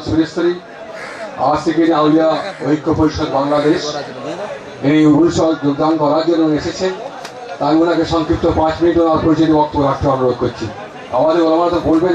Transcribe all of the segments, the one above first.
সুরেশ্বরী আজ আউলিয়া ঐক্য পরিষদ বাংলাদেশ। যোগদান করার জন্য এসেছেন। তাই সংক্ষিপ্ত পাঁচ মিনিট ওনার পরিচিত বক্তব্য রাখতে আমাদের বলবেন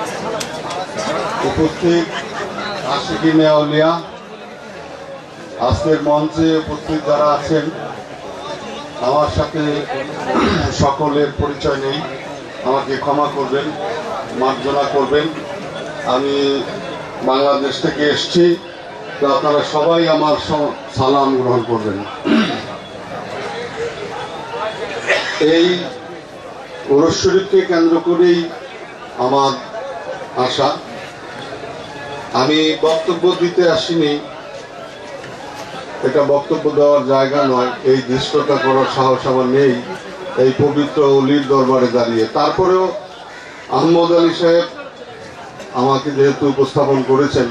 উপস্থিত আশিকি নেওলিয়া আজকের মঞ্চে উপস্থিত যারা আছেন, আমার সাথে সকলের পরিচয় নেই, আমাকে ক্ষমা করবেন, মার্জনা করবেন। আমি বাংলাদেশ থেকে এসছি, তো আপনারা সবাই আমার সালাম গ্রহণ করবেন। এই ওরস কেন্দ্র করেই আমার আশা। আমি বক্তব্য দিতে আসিনি। এটা বক্তব্য দেওয়ার জায়গা নয়, এই দৃষ্টতা করার সাহস আমার নেই, এই পবিত্র অলির দরবারে দাঁড়িয়ে। তারপরেও আহমদ আলী সাহেব আমাকে যেহেতু উপস্থাপন করেছেন,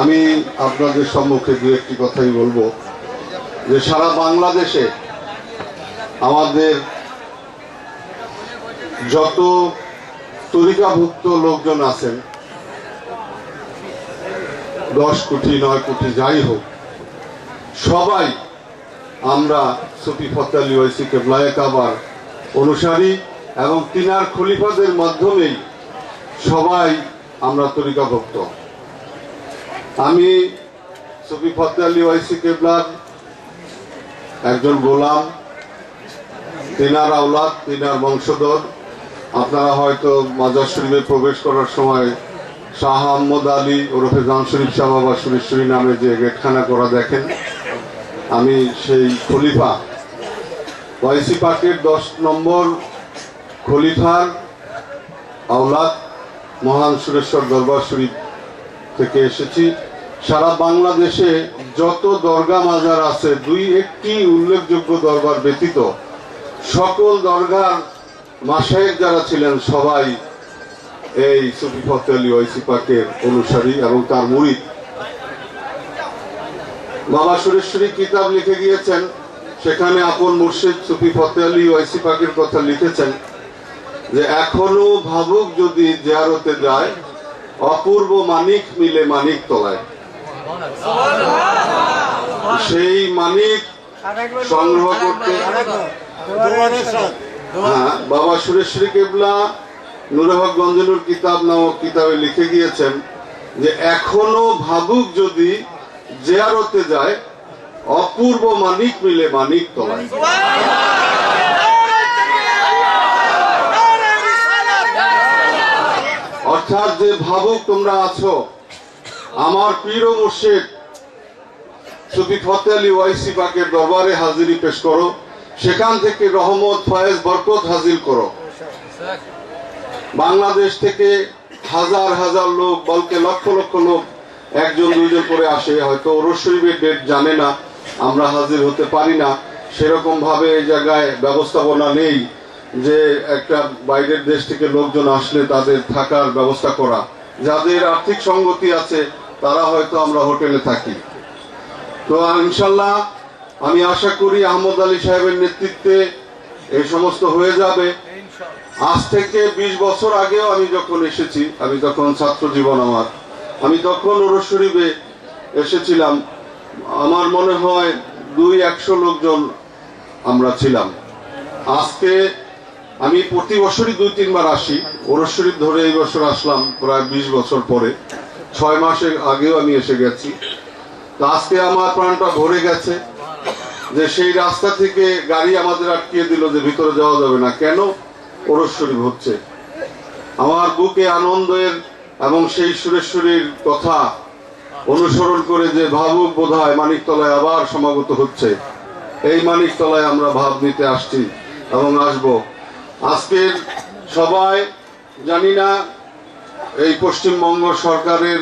আমি আপনাদের সম্মুখে দু একটি কথাই বলব, যে সারা বাংলাদেশে আমাদের যত তরিকাভুক্ত লোকজন আছেন দশ কোটি, নয় কোটি, যাই হোক, সবাই আমরা সুফি ফতালি ওয়াইসি কেবলায় কাবার অনুসারী এবং তিনার খলিফাদের মাধ্যমেই সবাই আমরা তরিকাভুক্ত। আমি সুফি ফতালি ওয়াইসি কেবলার একজন গোলাম, তিনার আওলাদ, তিনার বংশধর। আপনারা হয়তো মাজার শরীফে প্রবেশ করার সময় শাহ আহমদ আলী ওরফে জান শরীফ শাহ বাবা সুরেশ্বরী নামে যে গেটখানা করা দেখেন, আমি সেই খলিফা। ওয়াইসি পার্কের দশ নম্বর খলিফার আওলাদ মহান সুরেশ্বর দরবার শরীফ থেকে এসেছি। সারা বাংলাদেশে যত দরগা মাজার আছে, দুই একটি উল্লেখযোগ্য দরবার ব্যতীত সকল দরগার মাসায়েক যারা ছিলেন সবাই এই সুফি ফতে আলী ওয়াইসি পাকের অনুসারী এবং তার মুরিদ বাবা সুরেশ্বরী কিতাব লিখে গিয়েছেন। সেখানে আপন মুর্শিদ সুফি ফতে আলী ওয়াইসি পাকের কথা লিখেছেন যে এখনও ভাবুক যদি জিয়ারতে যায় অপূর্ব মানিক মিলে মানিক তলায়। সেই মানিক সংগ্রহ করতে হ্যাঁ বাবা সুরেশ্বরী কেবলা নুরহক গঞ্জনুর কিতাব নামক কিতাবে লিখে গিয়েছেন যে এখনও ভাবুক যদি জেয়ারতে যায়, অপূর্ব মানিক মিলে মানিক অর্থাৎ যে ভাবুক তোমরা আছো, আমার পীর ও মুর্শিদ, সুফি ফতে আলী ওয়াইসি পাকের দরবারে হাজিরি পেশ করো, সেখান থেকে রহমত, ফয়েজ, বরকত হাজির করো। বাংলাদেশ থেকে হাজার হাজার লোক, বলকে লক্ষ লক্ষ লোক, একজন, দুইজন করে আসে। হয়তো ওরস শরীফের ডেট জানে না, আমরা হাজির হতে পারি না। সেরকম ভাবে এই জায়গায় ব্যবস্থাপনা নেই যে একটা বাইরের দেশ থেকে লোকজন আসলে তাদের থাকার ব্যবস্থা করা। যাদের আর্থিক সঙ্গতি আছে, তারা হয়তো আমরা হোটেলে থাকি। তো ইনশাল্লাহ, আমি আশা করি আহমদ আলী সাহেবের নেতৃত্বে এই সমস্ত হয়ে যাবে। আজ থেকে ২০ বছর আগেও আমি যখন এসেছি, আমি তখন ছাত্র জীবন আমার। আমি তখন ওরস শরীফে এসেছিলাম। আমার মনে হয় দুই একশো লোকজন আমরা ছিলাম। আজকে আমি প্রতি বছরই দুই তিনবার আসি। ওরস শরীফ ধরে এই বছর আসলাম, প্রায় বিশ বছর পরে। ছয় মাসের আগেও আমি এসে গেছি। তো আজকে আমার প্রাণটা ভরে গেছে যে সেই রাস্তা থেকে গাড়ি আমাদের আটকিয়ে দিল যে ভিতরে যাওয়া যাবে না। কেন? ওরস হচ্ছে। আমার বুকে আনন্দের এবং সেই সুরেশ্বরীর কথা অনুসরণ করে যে ভাবুক বোধ হয় মানিকতলায় আবার সমাগত হচ্ছে। এই মানিকতলায় আমরা ভাব নিতে আসছি এবং আসব। আজকের সবাই জানি না, এই পশ্চিমবঙ্গ সরকারের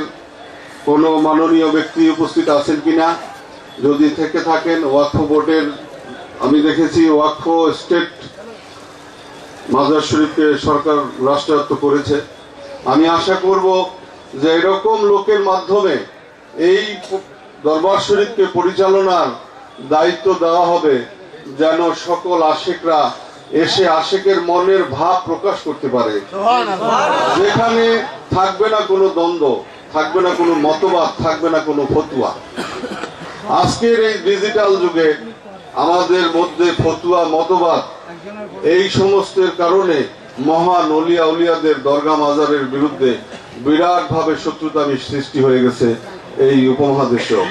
কোনো মাননীয় ব্যক্তি উপস্থিত আছেন কিনা? যদি থেকে থাকেন, ওয়াকফ বোর্ডের, আমি দেখেছি ওয়াকফ স্টেট মাজার শরীফকে সরকার রাষ্ট্রায়ত্ত করেছে। আমি আশা করব যে এরকম লোকের মাধ্যমে এই দরবার শরীফকে পরিচালনার দায়িত্ব দেওয়া হবে যেন সকল আশেকরা এসে আশেকের মনের ভাব প্রকাশ করতে পারে। যেখানে থাকবে না কোনো দ্বন্দ্ব, থাকবে না কোনো মতবাদ, থাকবে না কোনো ফতুয়া। আজকের এই ডিজিটাল যুগে আমাদের মধ্যে ফতুয়া, মতবাদ এই সমস্তের কারণে মহান অলিয়া উলিয়াদের দরগা মাজারের বিরুদ্ধে বিরাট ভাবে শত্রুতামি সৃষ্টি হয়ে গেছে এই উপমহাদেশেও।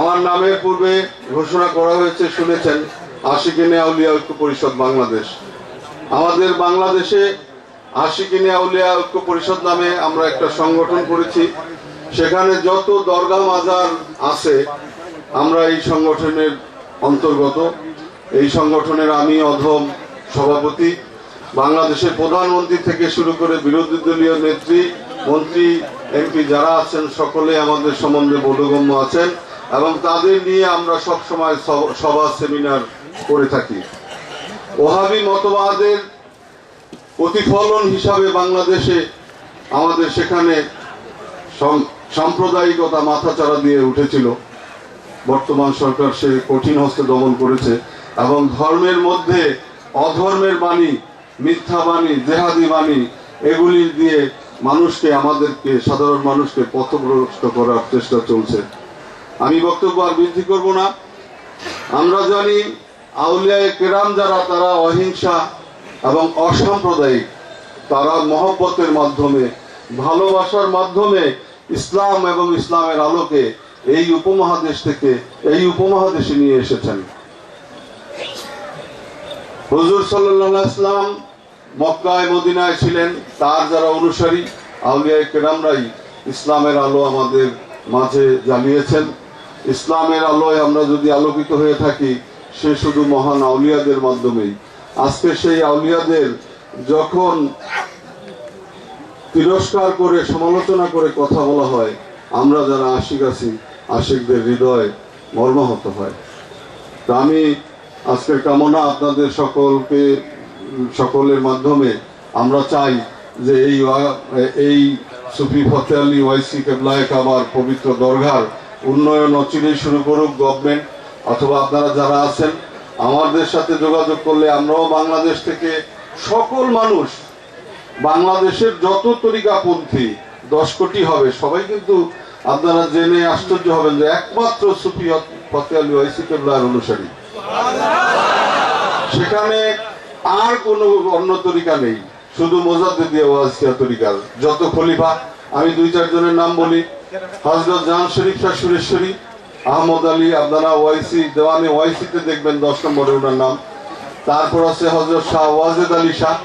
আমার নামের পূর্বে ঘোষণা করা হয়েছে, শুনেছেন আশিকিনে আউলিয়া ঐক্য পরিষদ বাংলাদেশ। আমাদের বাংলাদেশে আশিকিনে আউলিয়া ঐক্য পরিষদ নামে আমরা একটা সংগঠন করেছি। সেখানে যত দরগা মাজার আছে, আমরা এই সংগঠনের অন্তর্গত এই সংগঠনের আমি অধম সভাপতি, বাংলাদেশের প্রধানমন্ত্রী থেকে শুরু করে বিরোধী দলীয় নেত্রী, মন্ত্রী, এমপি যারা আছেন, সকলে আমাদের সম্বন্ধে বোধগম্য আছেন এবং তাদের নিয়ে আমরা সব সময় সভা, সেমিনার করে থাকি। ওহাবি মতবাদের প্রতিফলন হিসাবে বাংলাদেশে আমাদের সেখানে সম- সাম্প্রদায়িকতা মাথাচাড়া দিয়ে উঠেছিল। বর্তমান সরকার সে কঠিন হস্তে দমন করেছে। এবং ধর্মের মধ্যে অধর্মের বাণী, মিথ্যা বাণী, জেহাদি বাণী, এগুলি দিয়ে মানুষকে, আমাদেরকে, সাধারণ মানুষকে পথভ্রষ্ট করার চেষ্টা চলছে। আমি বক্তব্য আর বৃদ্ধি করব না। আমরা জানি আউলিয়ায় কেরাম যারা, তারা অহিংসা এবং অসাম্প্রদায়িক। তারা মহব্বতের মাধ্যমে, ভালোবাসার মাধ্যমে ইসলাম এবং ইসলামের আলোকে এই উপমহাদেশ থেকে, এই উপমহাদেশে নিয়ে এসেছেন। হুজুর সাল্লাহ ইসলাম মক্কায়, মদিনায় ছিলেন। তার যারা অনুসারী আউলিয়ায় কেরামরাই ইসলামের আলো আমাদের মাঝে জ্বালিয়েছেন। ইসলামের আলোয় আমরা যদি আলোকিত হয়ে থাকি, সে শুধু মহান আউলিয়াদের মাধ্যমেই। আজকে সেই আউলিয়াদের যখন তিরস্কার করে, সমালোচনা করে কথা বলা হয়, আমরা যারা আশিক আছি, আশিকদের হৃদয় মর্মাহত হয়। তা আমি আজকের কামনা আপনাদের সকলকে, সকলের মাধ্যমে আমরা চাই যে এই এই সুফি ফতে আলী ওয়াইসি কেবলায় কাবার পবিত্র দরগার উন্নয়ন অচিরেই শুরু করুক গভর্নমেন্ট অথবা আপনারা যারা আছেন, আমাদের সাথে যোগাযোগ করলে আমরাও বাংলাদেশ থেকে সকল মানুষ, বাংলাদেশের যত তরিকাপন্থী, দশ কোটি হবে, সবাই কিন্তু আপনারা জেনে আশ্চর্য হবেন যে একমাত্র সুফি ফতে আলী ওয়াইসি কেবলার অনুসারী। সেখানে আর কোনো অন্য তরিকা নেই। শুধু মোজাদ্দে দিয়ে ওয়াজিয়া তরিকার যত খলিফা, আমি দুই চারজনের নাম বলি। হজরত জাহান শরীফ শাহ সুরেশ্বরী, আহমদ আলী আবদানা ওয়াইসি, দেওয়ানি ওয়াইসিতে দেখবেন দশ নম্বরে ওনার নাম। তারপর আছে হজরত শাহ ওয়াজেদ আলী শাহ।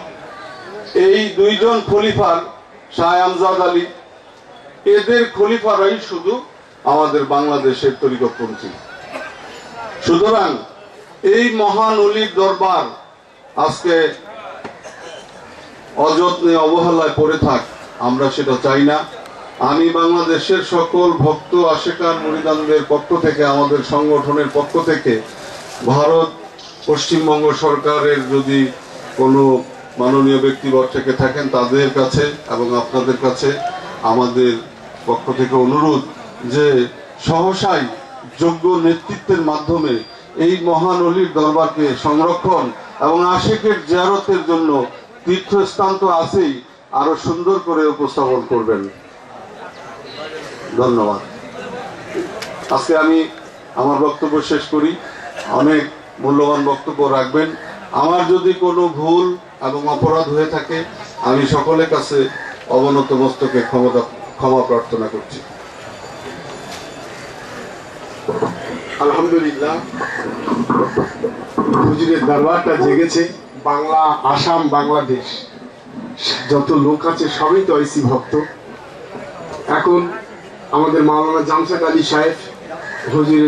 এই দুইজন খলিফার শাহ আমজাদ আলী। এদের খলিফারাই শুধু আমাদের বাংলাদেশের তরিকপন্থী সুতরাং এই মহান অলির দরবার আজকে অযত্নে অবহেলায় পড়ে থাক, আমরা সেটা চাই না। আমি বাংলাদেশের সকল ভক্ত, আশেকার মুরিদানদের পক্ষ থেকে, আমাদের সংগঠনের পক্ষ থেকে, ভারত পশ্চিমবঙ্গ সরকারের যদি কোনো মাননীয় ব্যক্তিবর থেকে থাকেন তাদের কাছে এবং আপনাদের কাছে আমাদের পক্ষ থেকে অনুরোধ যে সহসাই যোগ্য নেতৃত্বের মাধ্যমে এই মহান অলির দরবারকে সংরক্ষণ এবং আশেকের জিয়ারতের জন্য তীর্থস্থান তো আছেই, আরও সুন্দর করে উপস্থাপন করবেন। ধন্যবাদ। আজকে আমি আমার বক্তব্য শেষ করি। অনেক মূল্যবান বক্তব্য রাখবেন। আমার যদি কোনো ভুল এবং অপরাধ হয়ে থাকে, আমি সকলের কাছে অবনত মস্তকে ক্ষমতা ক্ষমা প্রার্থনা করছি। আলহামদুলিল্লাহ। হুজুরের দরবারটা জেগেছে বাংলা, আসাম, বাংলাদেশ। যত লোক আছে, সবই তো আইসি ভক্ত। এখন আমাদের মাওলানা জামশেদ আলী সাহেব হুজুরের